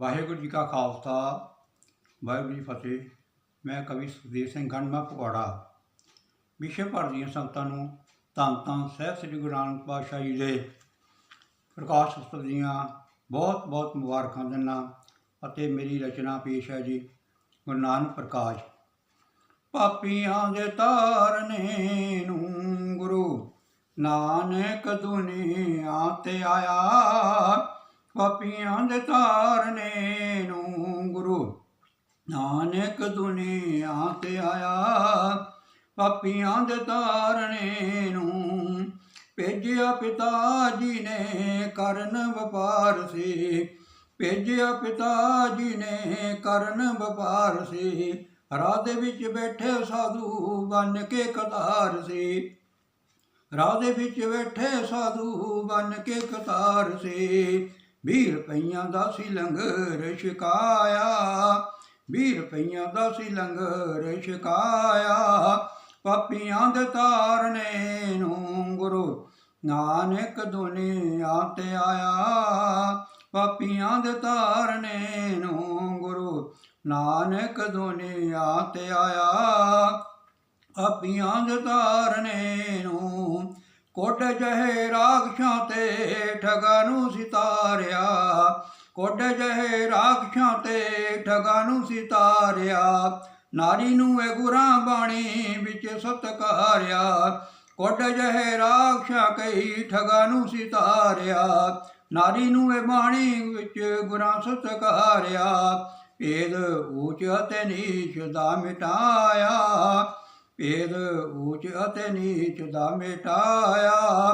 ਵਾਹਿਗੁਰੂ ਜੀ ਕਾ ਖਾਲਸਾ, ਵਾਹਿਗੁਰੂ ਜੀ ਫਤਿਹ। ਮੈਂ ਕਵੀ ਸੁਖਦੇਵ ਸਿੰਘ ਗੰਡਮਾ ਪਵਾੜਾ ਵਿਸ਼ਵ ਭਰ ਦੀਆਂ ਸੰਗਤਾਂ ਨੂੰ ਧੰਨ ਧੰਨ ਸਾਹਿਬ ਸ੍ਰੀ ਗੁਰੂ ਨਾਨਕ ਪਾਤਸ਼ਾਹ ਜੀ ਦੇ ਪ੍ਰਕਾਸ਼ ਉਤਸਵ ਦੀਆਂ ਬਹੁਤ ਬਹੁਤ ਮੁਬਾਰਕਾਂ ਦਿੰਦਾ ਅਤੇ ਮੇਰੀ ਰਚਨਾ ਪੇਸ਼ ਹੈ ਜੀ ਗੁਰੂ ਨਾਨਕ ਪ੍ਰਕਾਸ਼। ਪਾਪੀਆਂ ਦੇ ਤਾਰਨੇ ਨੂੰ ਗੁਰੂ ਨਾਨਕ ਦੁਨੀਆ ਤੇ ਆਇਆ। ਪਾਪੀਆਂ ਦੇ ਤਾਰਨੇ ਨੂੰ ਗੁਰੂ ਨਾਨਕ ਦੁਨੀਆ ਤੇ ਆਇਆ। ਪਾਪੀਆਂ ਦੇ ਤਾਰਨੇ ਨੂੰ ਭੇਜਿਆ ਪਿਤਾ ਜੀ ਨੇ, ਕਰਨ ਵਪਾਰ ਸੀ। ਭੇਜਿਆ ਪਿਤਾ ਜੀ ਨੇ, ਕਰਨ ਵਪਾਰ ਸੀ। ਰਾਹ ਦੇ ਵਿੱਚ ਬੈਠੇ ਸਾਧੂ ਬਨ ਕੇ ਕਤਾਰ ਸੀ। ਰਾਹ ਦੇ ਵਿੱਚ ਬੈਠੇ ਸਾਧੂ ਬਨ ਕੇ ਕਤਾਰ ਸੀ। ਵੀਹ ਰੁਪਈਆਂ ਦਾ ਸੀ ਲੰਗਰ ਛਕਾਇਆ, ਵੀਹ ਰੁਪਈਆਂ ਦਾ ਸੀ ਲੰਗਰ ਛਕਾਇਆ। ਪਾਪੀਆਂ ਦੇ ਤਾਰਨੇ ਨੂੰ ਗੁਰੂ ਨਾਨਕ ਦੁਨੀਆ ਤੇ ਆਇਆ। ਪਾਪੀਆਂ ਦੇ ਤਾਰਨੇ ਨੂੰ ਗੁਰੂ ਨਾਨਕ ਦੁਨੀਆ ਤੇ ਆਇਆ। ਆਪੀਆਂ ਦੇ ਤਾਰਨੇ ਨੂੰ ਕੋਡ ਜਹੇ ਰਾਖਸ਼ਾਂ ਤੇ ਠਗਾ ਨੂੰ ਸਿਤਾਰਿਆ। ਕੋਟ ਜਹੇ ਰਾਖਸ਼ਾਂ ਤੇ ਠਗਾ ਨੂੰ ਸਿਤਾਰਿਆ। ਨਾਰੀ ਨੂੰ ਇਹ ਗੁਰਾਂ ਬਾਣੀ ਵਿੱਚ ਸਤਕਾਰਿਆ। ਕੋਟ ਜਹੇ ਰਾਖਸ਼ਾਂ ਕਈ ਠਗਾ ਨੂੰ ਸਿਤਾਰਿਆ। ਨਾਰੀ ਨੂੰ ਇਹ ਬਾਣੀ ਵਿੱਚ ਗੁਰਾਂ ਸਤਕਾਰਿਆ। ਭੇਦ ਊਚ ਅਤੇ ਨੀਚ ਦਾ ਮਿਟਾਇਆ। ਭੇਦ ਊਚ ਅਤੇ ਨੀਚ ਦਾ ਮਿਟਾਇਆ।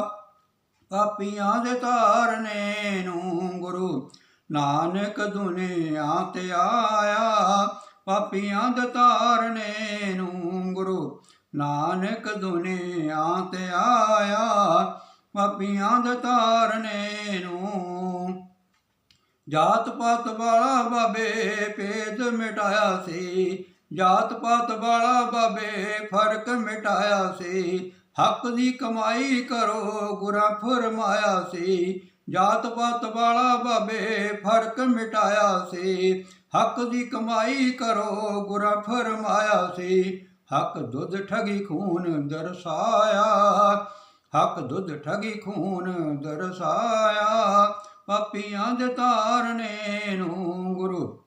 ਪਾਪੀਆਂ ਦੇ ਤਾਰਨੇ ਨੂੰ ਗੁਰੂ ਨਾਨਕ ਦੁਨੀਆ ਤੇ ਆਇਆ। ਪਾਪੀਆਂ ਦੇ ਤਾਰਨੇ ਨੂੰ ਗੁਰੂ ਨਾਨਕ ਦੁਨੀਆ ਤੇ ਆਇਆ। ਪਾਪੀਆਂ ਦੇ ਤਾਰਨੇ ਨੂੰ ਜਾਤ ਪਾਤ ਵਾਲਾ ਬਾਬੇ ਭੇਦ ਮਿਟਾਇਆ ਸੀ। ਜਾਤ ਪਾਤ ਵਾਲਾ ਬਾਬੇ ਫ਼ਰਕ ਮਿਟਾਇਆ ਸੀ। ਹੱਕ ਦੀ ਕਮਾਈ ਕਰੋ, ਗੁਰਾਂ ਫਰਮਾਇਆ ਸੀ। ਜਾਤ ਪਾਤ ਵਾਲਾ ਬਾਬੇ ਫ਼ਰਕ ਮਿਟਾਇਆ ਸੀ। ਹੱਕ ਦੀ ਕਮਾਈ ਕਰੋ, ਗੁਰਾਂ ਫਰਮਾਇਆ ਸੀ। ਹੱਕ ਦੁੱਧ ਠਗੀ ਖੂਨ ਦਰਸਾਇਆ। ਹੱਕ ਦੁੱਧ ਠਗੀ ਖੂਨ ਦਰਸਾਇਆ। ਪਾਪੀਆਂ ਦੇ ਤਾਰਨੇ ਨੂੰ ਗੁਰੂ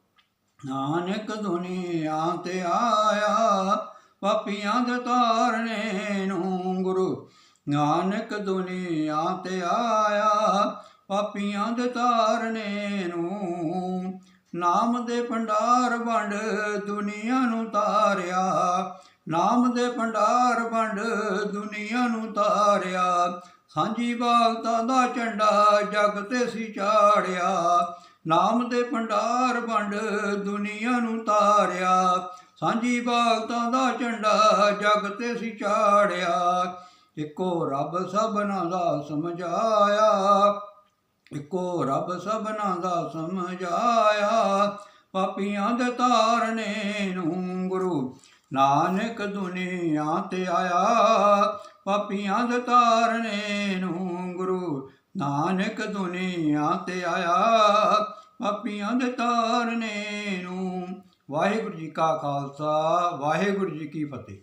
ਨਾਨਕ ਦੁਨੀਆ ਤੇ ਆਇਆ, ਪਾਪੀਆਂ ਦੇ ਤਾਰਨੇ ਨੂੰ ਗੁਰੂ। ਨਾਨਕ ਦੁਨੀਆ ਤੇ ਆਇਆ, ਪਾਪੀਆਂ ਦੇ ਤਾਰਨੇ ਨੂੰ। ਨਾਮ ਦੇ ਭੰਡਾਰ ਵੰਡ ਦੁਨੀਆ ਨੂੰ ਤਾਰਿਆ। ਨਾਮ ਦੇ ਭੰਡਾਰ ਵੰਡ ਦੁਨੀਆ ਨੂੰ ਤਾਰਿਆ। ਸਾਂਝੀ ਬਾਗਤਾ ਦਾ ਝੰਡਾ ਜਗ ਤੇ ਸੀ ਚਾੜਿਆ। ਨਾਮ ਦੇ ਭੰਡਾਰ ਵੰਡ ਦੁਨੀਆ ਨੂੰ ਤਾਰਿਆ। ਸਾਂਝੀ ਬਾਗਤਾ ਦਾ ਝੰਡਾ ਜਗ ਤੇ ਸੀ ਚਾੜਿਆ। ਇੱਕੋ ਰੱਬ ਸਭਨਾਂ ਦਾ ਸਮਝਾਇਆ। ਇੱਕੋ ਰੱਬ ਸਭਨਾਂ ਦਾ ਸਮਝਾਇਆ। ਪਾਪੀਆਂ ਦੇ ਤਾਰਨੇ ਨੂੰ ਗੁਰੂ ਨਾਨਕ ਦੁਨੀਆ ਤੇ ਆਇਆ। ਪਾਪੀਆਂ ਦੇ ਤਾਰਨੇ ਨੂੰ ਗੁਰੂ ਨਾਨਕ ਦੁਨੀਆ ਤੇ ਆਇਆ ਪਾਪੀਆਂ ਦੇ ਤਾਰਨੇ ਨੂੰ। ਵਾਹਿਗੁਰੂ ਜੀ ਕਾ ਖਾਲਸਾ, ਵਾਹਿਗੁਰੂ ਜੀ ਕੀ ਫਤਿਹ।